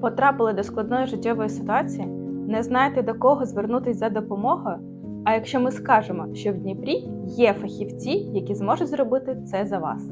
Потрапили до складної життєвої ситуації, не знаєте до кого звернутися за допомогою. А якщо ми скажемо, що в Дніпрі є фахівці, які зможуть зробити це за вас.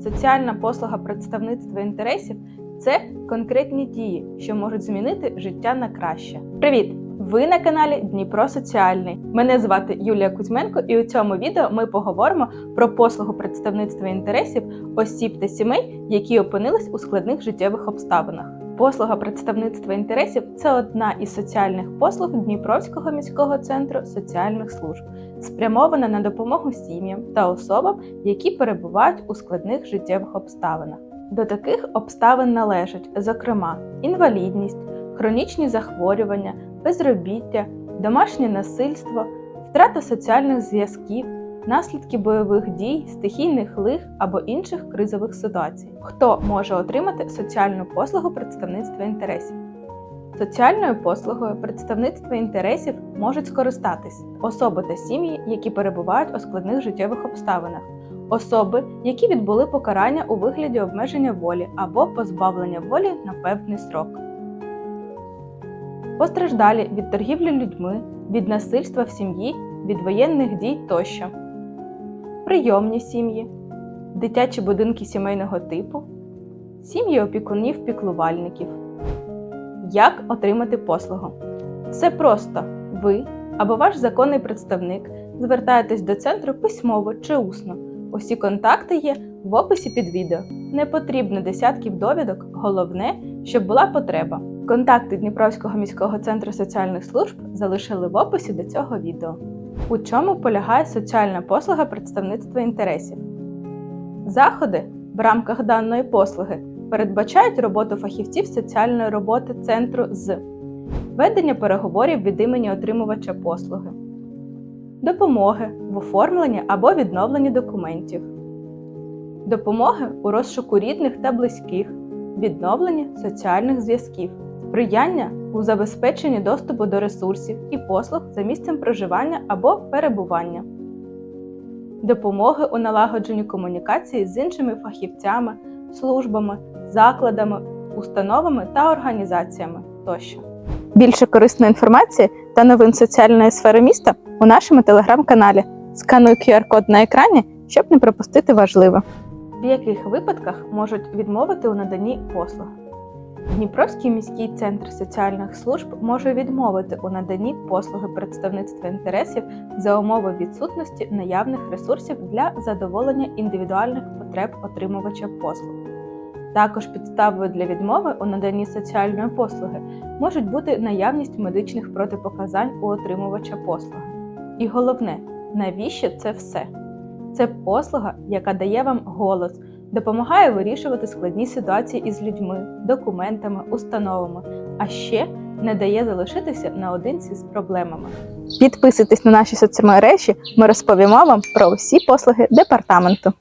Соціальна послуга представництва інтересів це конкретні дії, що можуть змінити життя на краще. Привіт! Ви на каналі Дніпро Соціальний. Мене звати Юлія Кузьменко, і у цьому відео ми поговоримо про послугу представництва інтересів осіб та сімей, які опинились у складних життєвих обставинах. Послуга представництва інтересів це одна із соціальних послуг Дніпровського міського центру соціальних служб, спрямована на допомогу сім'ям та особам, які перебувають у складних життєвих обставинах. До таких обставин належать, зокрема, інвалідність, хронічні захворювання, безробіття, домашнє насильство, втрата соціальних зв'язків, наслідки бойових дій, стихійних лих або інших кризових ситуацій. Хто може отримати соціальну послугу представництва інтересів? Соціальною послугою представництва інтересів можуть скористатись особи та сім'ї, які перебувають у складних життєвих обставинах, особи, які відбули покарання у вигляді обмеження волі або позбавлення волі на певний срок. Постраждалі від торгівлі людьми, від насильства в сім'ї, від воєнних дій тощо, прийомні сім'ї, дитячі будинки сімейного типу, сім'ї опікунів-піклувальників. Як отримати послугу? Все просто ви або ваш законний представник звертаєтесь до центру письмово чи усно. Усі контакти є в описі під відео. Не потрібно десятків довідок, головне, щоб була потреба. Контакти Дніпровського міського центру соціальних служб залишили в описі до цього відео. У чому полягає соціальна послуга представництва інтересів? Заходи в рамках даної послуги передбачають роботу фахівців соціальної роботи центру з ведення переговорів від імені отримувача послуги, допомоги в оформленні або відновленні документів, допомоги у розшуку рідних та близьких, відновленні соціальних зв'язків, сприяння у забезпеченні доступу до ресурсів і послуг за місцем проживання або перебування, допомоги у налагодженні комунікації з іншими фахівцями, службами, закладами, установами та організаціями тощо. Більше корисної інформації та новин соціальної сфери міста у нашому телеграм-каналі. Скануй QR-код на екрані, щоб не пропустити важливе. В яких випадках можуть відмовити у наданні послуг? Дніпровський міський центр соціальних служб може відмовити у наданні послуги представництва інтересів за умови відсутності наявних ресурсів для задоволення індивідуальних потреб отримувача послуг. Також підставою для відмови у наданні соціальної послуги можуть бути наявність медичних протипоказань у отримувача послуги. І головне, навіщо це все? Це послуга, яка дає вам голос, допомагає вирішувати складні ситуації із людьми, документами, установами, а ще не дає залишитися наодинці з проблемами. Підписуйтесь на наші соцмережі, ми розповімо вам про усі послуги департаменту.